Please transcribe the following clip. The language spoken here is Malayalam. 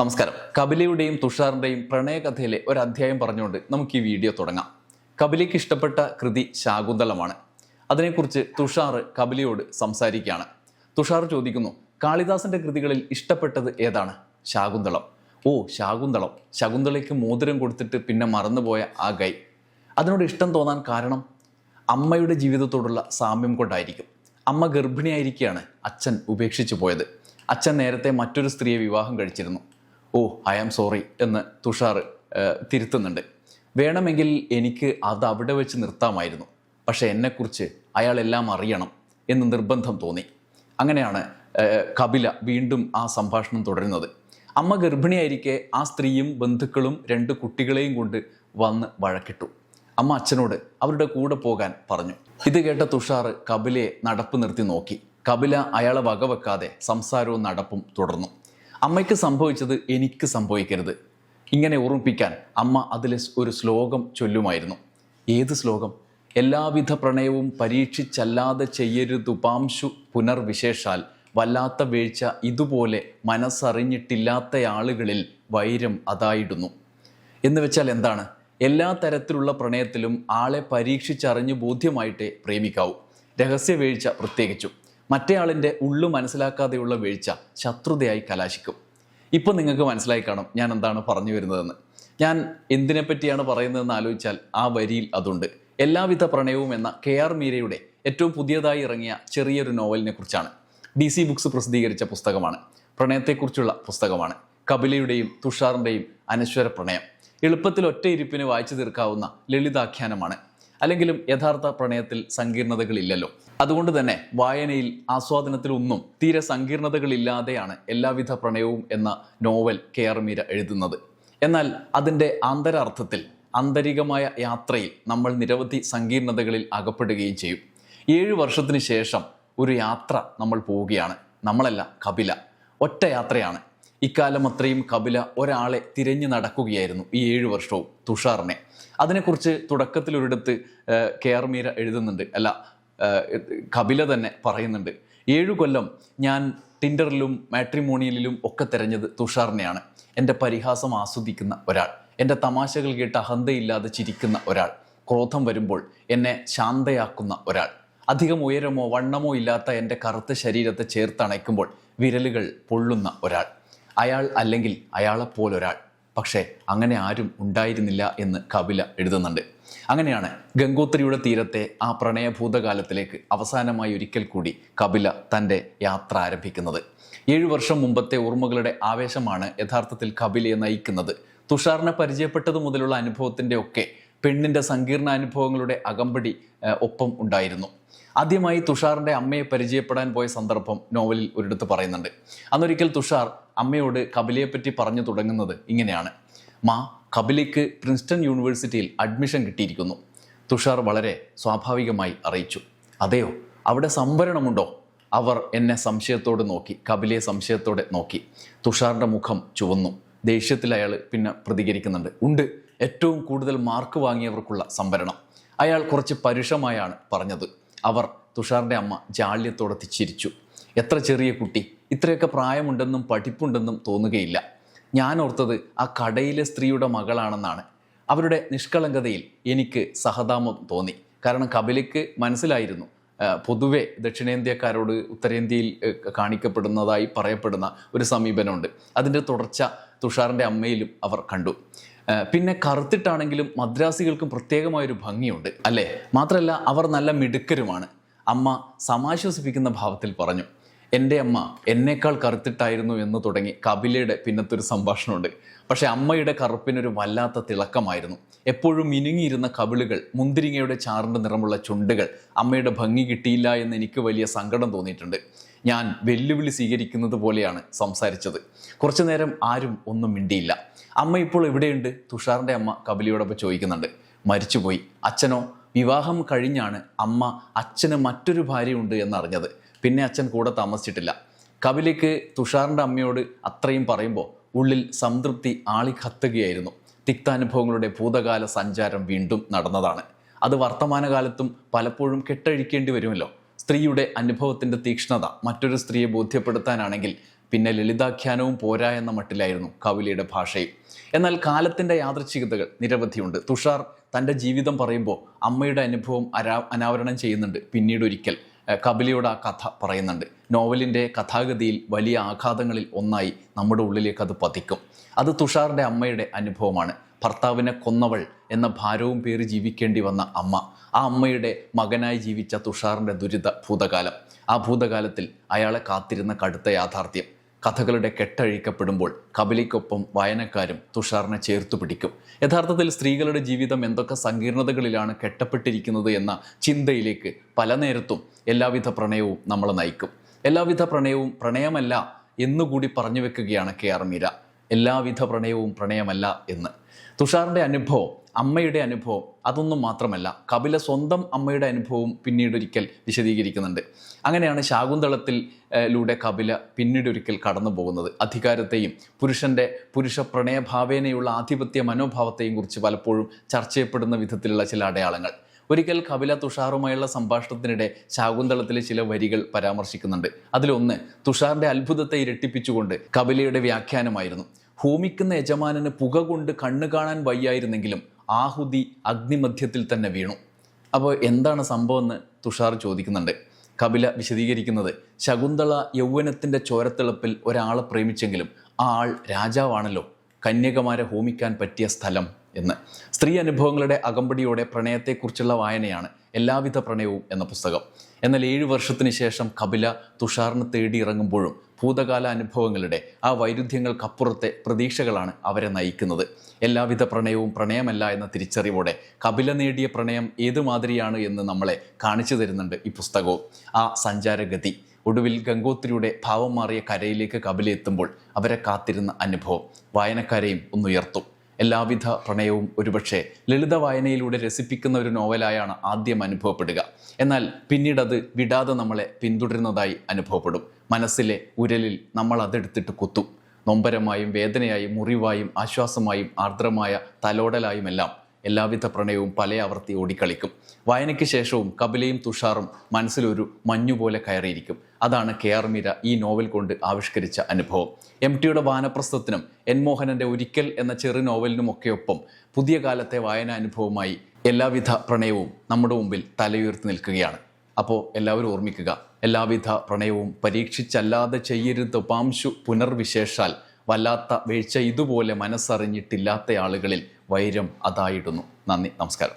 നമസ്കാരം. കപിലയുടെയും തുഷാറിന്റെയും പ്രണയകഥയിലെ ഒരു അധ്യായം പറഞ്ഞുകൊണ്ട് നമുക്ക് ഈ വീഡിയോ തുടങ്ങാം. കപിലയ്ക്ക് ഇഷ്ടപ്പെട്ട കൃതി ശാകുന്തളമാണ് അതിനെക്കുറിച്ച് തുഷാർ കപിലയോട് സംസാരിക്കുകയാണ്. തുഷാർ ചോദിക്കുന്നു കാളിദാസന്റെ കൃതികളിൽ ഇഷ്ടപ്പെട്ടത് ഏതാണ്? ശാകുന്തളം. ഓ ശാകുന്തളം. ശകുന്തളയ്ക്ക് മോതിരം കൊടുത്തിട്ട് പിന്നെ മറന്നുപോയ ആ ഗൈ അതിനോട് ഇഷ്ടം തോന്നാൻ കാരണം? അമ്മയുടെ ജീവിതത്തോടുള്ള സാമ്യം കൊണ്ടായിരിക്കും. അമ്മ ഗർഭിണിയായിരിക്കുകയാണ് അച്ഛൻ ഉപേക്ഷിച്ചു പോയത്. അച്ഛൻ നേരത്തെ മറ്റൊരു സ്ത്രീയെ വിവാഹം കഴിച്ചിരുന്നു. ഓ ഐ ആം സോറി എന്ന് തുഷാർ തിരുത്തുന്നുണ്ട്. വേണമെങ്കിൽ എനിക്ക് അത് അവിടെ വെച്ച് നിർത്താമായിരുന്നു. പക്ഷേ എന്നെക്കുറിച്ച് അയാളെല്ലാം അറിയണം എന്ന് നിർബന്ധം തോന്നി. അങ്ങനെയാണ് കപില വീണ്ടും ആ സംഭാഷണം തുടരുന്നത്. അമ്മ ഗർഭിണിയായിരിക്കെ ആ സ്ത്രീയും ബന്ധുക്കളും രണ്ട് കുട്ടികളെയും കൊണ്ട് വന്ന് വഴക്കിട്ടു. അമ്മ അച്ഛനോട് അവരുടെ കൂടെ പോകാൻ പറഞ്ഞു. ഇത് കേട്ട തുഷാർ കപിലയെ നടപ്പ് നിർത്തി നോക്കി. കപില അയാളെ വകവെക്കാതെ സംസാരവും നടപ്പും തുടർന്നു. അമ്മയ്ക്ക് സംഭവിച്ചത് എനിക്ക് സംഭവിക്കരുത്. ഇങ്ങനെ ഓർമ്മിപ്പിക്കാൻ അമ്മ അതിൽ ഒരു ശ്ലോകം ചൊല്ലുമായിരുന്നു. ഏത് ശ്ലോകം? എല്ലാവിധ പ്രണയവും പരീക്ഷിച്ചല്ലാതെ ചെയ്യരുതുപാംശു പുനർവിശേഷാൽ. വല്ലാത്ത വീഴ്ച ഇതുപോലെ മനസ്സറിഞ്ഞിട്ടില്ലാത്ത ആളുകളിൽ വൈരം അതായിടുന്നു എന്ന് വെച്ചാൽ എന്താണ്? എല്ലാ തരത്തിലുള്ള പ്രണയത്തിലും ആളെ പരീക്ഷിച്ചറിഞ്ഞ് ബോധ്യമായിട്ടേ പ്രേമിക്കാവൂ. രഹസ്യ വീഴ്ച പ്രത്യേകിച്ചും. മറ്റേയാളിന്റെ ഉള്ളു മനസ്സിലാക്കാതെയുള്ള വീഴ്ച ശത്രുതയായി കലാശിക്കും. ഇപ്പം നിങ്ങൾക്ക് മനസ്സിലായി കാണും ഞാൻ എന്താണ് പറഞ്ഞു വരുന്നതെന്ന്. ഞാൻ എന്തിനെ പറ്റിയാണ് പറയുന്നതെന്ന് ആലോചിച്ചാൽ ആ വരിയിൽ അതുണ്ട്. എല്ലാവിധ പ്രണയവും എന്ന കെ ആർ മീരയുടെ ഏറ്റവും പുതിയതായി ഇറങ്ങിയ ചെറിയൊരു നോവലിനെ കുറിച്ചാണ്. ഡി സി ബുക്സ് പ്രസിദ്ധീകരിച്ച പുസ്തകമാണ്. പ്രണയത്തെക്കുറിച്ചുള്ള പുസ്തകമാണ്. കപിലയുടെയും തുഷാറിന്റെയും അനശ്വര പ്രണയം. എളുപ്പത്തിൽ ഒറ്റ ഇരിപ്പിന് വായിച്ചു തീർക്കാവുന്ന ലളിതാഖ്യാനമാണ്. അല്ലെങ്കിലും യഥാർത്ഥ പ്രണയത്തിൽ സങ്കീർണതകളില്ലല്ലോ. അതുകൊണ്ട് തന്നെ വായനയിൽ ആസ്വാദനത്തിലൊന്നും തീരെ സങ്കീർണതകളില്ലാതെയാണ് എല്ലാവിധ പ്രണയവും എന്ന നോവൽ കെ ആർ മീര എഴുതുന്നത്. എന്നാൽ അതിന്റെ ആന്തരാർത്ഥത്തിൽ ആന്തരികമായ യാത്രയിൽ നമ്മൾ നിരവധി സങ്കീർണതകളിൽ അകപ്പെടുകയും ചെയ്യും. ഏഴു വർഷത്തിന് ശേഷം ഒരു യാത്ര നമ്മൾ പോവുകയാണ്. നമ്മളല്ല കപില. ഒറ്റ യാത്രയാണ്. ഇക്കാലം അത്രയും കപില ഒരാളെ തിരഞ്ഞു നടക്കുകയായിരുന്നു ഈ ഏഴു വർഷവും തുഷാറിനെ. അതിനെക്കുറിച്ച് ഏഹ്, കെ ആർ മീര എഴുതുന്നുണ്ട്. അല്ല കപില തന്നെ പറയുന്നുണ്ട് ഏഴു കൊല്ലം ഞാൻ ടിൻഡറിലും മാട്രിമോണിയലിലും ഒക്കെ തിരഞ്ഞത് തുഷാറിനെയാണ്. എന്റെ പരിഹാസം ആസ്വദിക്കുന്ന ഒരാൾ. എന്റെ തമാശകൾ കേട്ട് അഹന്തയില്ലാതെ ചിരിക്കുന്ന ഒരാൾ. ക്രോധം വരുമ്പോൾ എന്നെ ശാന്തയാക്കുന്ന ഒരാൾ. അധികം ഉയരമോ വണ്ണമോ ഇല്ലാത്ത എന്റെ കറുത്ത ശരീരത്തെ ചേർത്തണയ്ക്കുമ്പോൾ വിരലുകൾ പൊള്ളുന്ന ഒരാൾ. അയാൾ അല്ലെങ്കിൽ അയാളെപ്പോലൊരാൾ. പക്ഷേ അങ്ങനെ ആരും ഉണ്ടായിരുന്നില്ല എന്ന് കപില എഴുതുന്നുണ്ട്. അങ്ങനെയാണ് ഗംഗോത്രിയുടെ തീരത്തെ ആ പ്രണയ ഭൂതകാലത്തിലേക്ക് അവസാനമായി ഒരിക്കൽ കൂടി കപില തന്റെ യാത്ര ആരംഭിക്കുന്നത്. ഏഴു വർഷം മുമ്പത്തെ ഓർമ്മകളുടെ ആവേശമാണ് യഥാർത്ഥത്തിൽ കപിലയെ നയിക്കുന്നത്. തുഷാറിനെ പരിചയപ്പെട്ടത് മുതലുള്ള അനുഭവത്തിന്റെ ഒക്കെ പെണ്ണിന്റെ സങ്കീർണ അനുഭവങ്ങളുടെ അകമ്പടി ഒപ്പം ഉണ്ടായിരുന്നു. ആദ്യമായി തുഷാറിന്റെ അമ്മയെ പരിചയപ്പെടാൻ പോയ സന്ദർഭം നോവലിൽ ഒരിടത്ത് പറയുന്നുണ്ട്. അന്നൊരിക്കൽ തുഷാർ അമ്മയോട് കപിലയെപ്പറ്റി പറഞ്ഞു തുടങ്ങുന്നത് ഇങ്ങനെയാണ്. മാ കപിലയ്ക്ക് പ്രിൻസ്റ്റൺ യൂണിവേഴ്സിറ്റിയിൽ അഡ്മിഷൻ കിട്ടിയിരിക്കുന്നു. തുഷാർ വളരെ സ്വാഭാവികമായി അറിയിച്ചു. അതെയോ? അവിടെ സംവരണമുണ്ടോ? അവർ എന്നെ സംശയത്തോടെ നോക്കി കപിലയെ സംശയത്തോടെ നോക്കി. തുഷാറിന്റെ മുഖം ചുവന്നു. ദേഷ്യത്തിൽ അയാൾ പിന്നെ പ്രതികരിക്കുന്നുണ്ട്. ഉണ്ട്. ഏറ്റവും കൂടുതൽ മാർക്ക് വാങ്ങിയവർക്കുള്ള സംവരണം. അയാൾ കുറച്ച് പരുഷമായാണ് പറഞ്ഞത്. അവർ തുഷാറിന്റെ അമ്മ ജാള്യത്തോടെ ചിരിച്ചു എത്ര ചെറിയ കുട്ടി. ഇത്രയൊക്കെ പ്രായമുണ്ടെന്നും പഠിപ്പുണ്ടെന്നും തോന്നുകയില്ല. ഞാൻ ഓർത്തത് ആ കടയിലെ സ്ത്രീയുടെ മകളാണെന്നാണ്. അവരുടെ നിഷ്കളങ്കതയിൽ എനിക്ക് സഹതാപം തോന്നി. കാരണം കപിലയ്ക്ക് മനസ്സിലായിരുന്നു. പൊതുവെ ദക്ഷിണേന്ത്യക്കാരോട് ഉത്തരേന്ത്യയിൽ കാണിക്കപ്പെടുന്നതായി പറയപ്പെടുന്ന ഒരു സമീപനമുണ്ട്. അതിന്റെ തുടർച്ച തുഷാറിന്റെ അമ്മയിലും അവർ കണ്ടു. പിന്നെ കറുത്തിട്ടാണെങ്കിലും മദ്രാസികൾക്കും പ്രത്യേകമായൊരു ഭംഗിയുണ്ട് അല്ലേ? മാത്രമല്ല അവർ നല്ല മിടുക്കരുമാണ്. അമ്മ സമാശ്വസിപ്പിക്കുന്ന ഭാവത്തിൽ പറഞ്ഞു. എന്റെ അമ്മ എന്നേക്കാൾ കറുത്തിട്ടായിരുന്നു എന്ന് തുടങ്ങി കപിലയുടെ പിന്നത്തൊരു സംഭാഷണമുണ്ട്. പക്ഷേ അമ്മയുടെ കറുപ്പിനൊരു വല്ലാത്ത തിളക്കമായിരുന്നു. എപ്പോഴും മിനുങ്ങിയിരുന്ന കവിളുകൾ മുന്തിരിങ്ങയുടെ ചാറിന്റെ നിറമുള്ള ചുണ്ടുകൾ അമ്മയുടെ ഭംഗി കിട്ടിയില്ല എന്ന് എനിക്ക് വലിയ സങ്കടം തോന്നിയിട്ടുണ്ട്. ഞാൻ വെല്ലുവിളി സ്വീകരിക്കുന്നത് പോലെയാണ് സംസാരിച്ചത്. കുറച്ചു നേരം ആരും ഒന്നും മിണ്ടിയില്ല. അമ്മ ഇപ്പോൾ എവിടെയുണ്ട്? തുഷാറിന്റെ അമ്മ കപിലയോടൊപ്പം ചോദിക്കുന്നുണ്ട്. മരിച്ചുപോയി. അച്ഛനോ? വിവാഹം കഴിഞ്ഞാണ് അമ്മ അച്ഛന് മറ്റൊരു ഭാര്യയുണ്ട് എന്നറിഞ്ഞത്. പിന്നെ അച്ഛൻ കൂടെ താമസിച്ചിട്ടില്ല. കപിലയ്ക്ക് തുഷാറിന്റെ അമ്മയോട് അത്രയും പറയുമ്പോൾ ഉള്ളിൽ സംതൃപ്തി ആളി ആളിക്കത്തുകയായിരുന്നു തിക്താനുഭവങ്ങളുടെ ഭൂതകാല സഞ്ചാരം വീണ്ടും നടന്നതാണ്. അത് വർത്തമാനകാലത്തും പലപ്പോഴും കെട്ടഴിക്കേണ്ടി വരുമല്ലോ. സ്ത്രീയുടെ അനുഭവത്തിന്റെ തീക്ഷ്ണത മറ്റൊരു സ്ത്രീയെ ബോധ്യപ്പെടുത്താനാണെങ്കിൽ പിന്നെ ലളിതാഖ്യാനവും പോരാ എന്ന മട്ടിലായിരുന്നു കവിലയുടെ ഭാഷയും എന്നാൽ കാലത്തിന്റെ യാദൃച്ഛികതകൾ നിരവധിയുണ്ട്. തുഷാർ തന്റെ ജീവിതം പറയുമ്പോൾ അമ്മയുടെ അനുഭവം അരാ അനാവരണം ചെയ്യുന്നുണ്ട്. പിന്നീട് ഒരിക്കൽ കപിലയുടെ ആ കഥ പറയുന്നുണ്ട്. നോവലിന്റെ കഥാഗതിയിൽ വലിയ ആഘാതങ്ങളിൽ ഒന്നായി നമ്മുടെ ഉള്ളിലേക്ക് അത് പതിക്കും. അത് തുഷാറിന്റെ അമ്മയുടെ അനുഭവമാണ്. ഭർത്താവിനെ കൊന്നവൾ എന്ന ഭാരവും പേര് ജീവിക്കേണ്ടി വന്ന അമ്മ. ആ അമ്മയുടെ മകനായി ജീവിച്ച തുഷാറിന്റെ ദുരിത ഭൂതകാലം. ആ ഭൂതകാലത്തിൽ അയാളെ കാത്തിരുന്ന കടുത്ത യാഥാർത്ഥ്യം. കഥകളുടെ കെട്ടഴിക്കപ്പെടുമ്പോൾ കബലിക്കൊപ്പം വായനക്കാരും തുഷാറിനെ ചേർത്തു പിടിക്കും. യഥാർത്ഥത്തിൽ സ്ത്രീകളുടെ ജീവിതം എന്തൊക്കെ സങ്കീർണതകളിലാണ് കെട്ടപ്പെട്ടിരിക്കുന്നത് എന്ന ചിന്തയിലേക്ക് പല നേരത്തും എല്ലാവിധ പ്രണയവും നമ്മളെ നയിക്കും. എല്ലാവിധ പ്രണയവും പ്രണയമല്ല എന്നുകൂടി പറഞ്ഞു വെക്കുകയാണ് കെ ആർ മീര. എല്ലാവിധ പ്രണയവും പ്രണയമല്ല എന്ന്. തുഷാറിന്റെ അനുഭവം അമ്മയുടെ അനുഭവം അതൊന്നും മാത്രമല്ല. കപില സ്വന്തം അമ്മയുടെ അനുഭവവും പിന്നീടൊരിക്കൽ വിശദീകരിക്കുന്നുണ്ട്. അങ്ങനെയാണ് ശാകുന്തളത്തിൽ ലൂടെ കപില പിന്നീടൊരിക്കൽ കടന്നു പോകുന്നത് അധികാരത്തെയും പുരുഷന്റെ പുരുഷ പ്രണയഭാവേനയുള്ള ആധിപത്യ മനോഭാവത്തെയും കുറിച്ച് പലപ്പോഴും ചർച്ച ചെയ്യപ്പെടുന്ന വിധത്തിലുള്ള ചില അടയാളങ്ങൾ. ഒരിക്കൽ കപില തുഷാറുമായുള്ള സംഭാഷണത്തിനിടെ ശാകുന്തളത്തിലെ ചില വരികൾ പരാമർശിക്കുന്നുണ്ട്. അതിലൊന്ന് തുഷാറിന്റെ അത്ഭുതത്തെ ഇരട്ടിപ്പിച്ചുകൊണ്ട് കപിലയുടെ വ്യാഖ്യാനമായിരുന്നു. ഹോമിക്കുന്ന യജമാനന് പുക കൊണ്ട് കണ്ണു കാണാൻ വയ്യായിരുന്നെങ്കിലും ആഹുതി അഗ്നിമധ്യത്തിൽ തന്നെ വീണു. അപ്പോൾ എന്താണ് സംഭവം എന്ന് തുഷാർ ചോദിക്കുന്നുണ്ട്. കപില വിശദീകരിക്കുന്നത് ശകുന്തള യൗവനത്തിന്റെ ചോരത്തിളപ്പിൽ ഒരാളെ പ്രേമിച്ചെങ്കിലും ആ ആൾ രാജാവാണല്ലോ. കന്യകമാരെ ഹോമിക്കാൻ പറ്റിയ സ്ഥലം. എന്ന്. സ്ത്രീ അനുഭവങ്ങളുടെ അകമ്പടിയോടെ പ്രണയത്തെക്കുറിച്ചുള്ള വായനയാണ് എല്ലാവിധ പ്രണയവും എന്ന പുസ്തകം. എന്നാൽ ഏഴു വർഷത്തിന് ശേഷം കപില തുഷാറിന് തേടി ഇറങ്ങുമ്പോഴും ഭൂതകാല അനുഭവങ്ങളുടെ ആ വൈരുദ്ധ്യങ്ങൾക്കപ്പുറത്തെ പ്രതീക്ഷകളാണ് അവരെ നയിക്കുന്നത്. എല്ലാവിധ പ്രണയവും പ്രണയമല്ല എന്ന തിരിച്ചറിവോടെ കപില നേടിയ പ്രണയം ഏതു മാതിരിയാണ് എന്ന് നമ്മളെ കാണിച്ചു തരുന്നുണ്ട് ഈ പുസ്തകവും. ആ സഞ്ചാരഗതി. ഒടുവിൽ ഗംഗോത്രിയുടെ ഭാവം മാറിയ കരയിലേക്ക് കപില എത്തുമ്പോൾ അവരെ കാത്തിരുന്ന അനുഭവം. വായനക്കാരെയും ഒന്നുയർത്തും. എല്ലാവിധ പ്രണയവും ഒരുപക്ഷെ ലളിത വായനയിലൂടെ രസിപ്പിക്കുന്ന ഒരു നോവലായാണ് ആദ്യം അനുഭവപ്പെടുക. എന്നാൽ പിന്നീട് അത് വിടാതെ നമ്മളെ പിന്തുടരുന്നതായി അനുഭവപ്പെടും. മനസ്സിലെ ഉരലിൽ നമ്മൾ അതെടുത്തിട്ട് കുത്തും. നൊമ്പരമായും വേദനയായും മുറിവായും ആശ്വാസമായും ആർദ്രമായ തലോടലായുമെല്ലാം എല്ലാവിധ പ്രണയവും പല ആവർത്തി ഓടിക്കളിക്കും. വായനയ്ക്ക് ശേഷവും കപിലയും തുഷാറും മനസ്സിലൊരു മഞ്ഞുപോലെ കയറിയിരിക്കും. അതാണ് കെ ആർ മീര ഈ നോവൽ കൊണ്ട് ആവിഷ്കരിച്ച അനുഭവം. എം ടിയുടെ വാനപ്രസ്ഥത്തിനും എൻ മോഹനന്റെ ഒരിക്കൽ എന്ന ചെറു നോവലിനുമൊക്കെയൊപ്പം പുതിയ കാലത്തെ വായന അനുഭവമായി എല്ലാവിധ പ്രണയവും നമ്മുടെ മുമ്പിൽ തലയുയർത്തി നിൽക്കുകയാണ്. അപ്പോൾ എല്ലാവരും ഓർമ്മിക്കുക എല്ലാവിധ പ്രണയവും പരീക്ഷിച്ചല്ലാതെ ചെയ്യരുത് പാംശു പുനർവിശേഷാൽ. വല്ലാത്ത വീഴ്ച ഇതുപോലെ മനസ്സറിഞ്ഞിട്ടില്ലാത്ത ആളുകളിൽ വൈരം അതായിടുന്നു നന്ദി. നമസ്കാരം.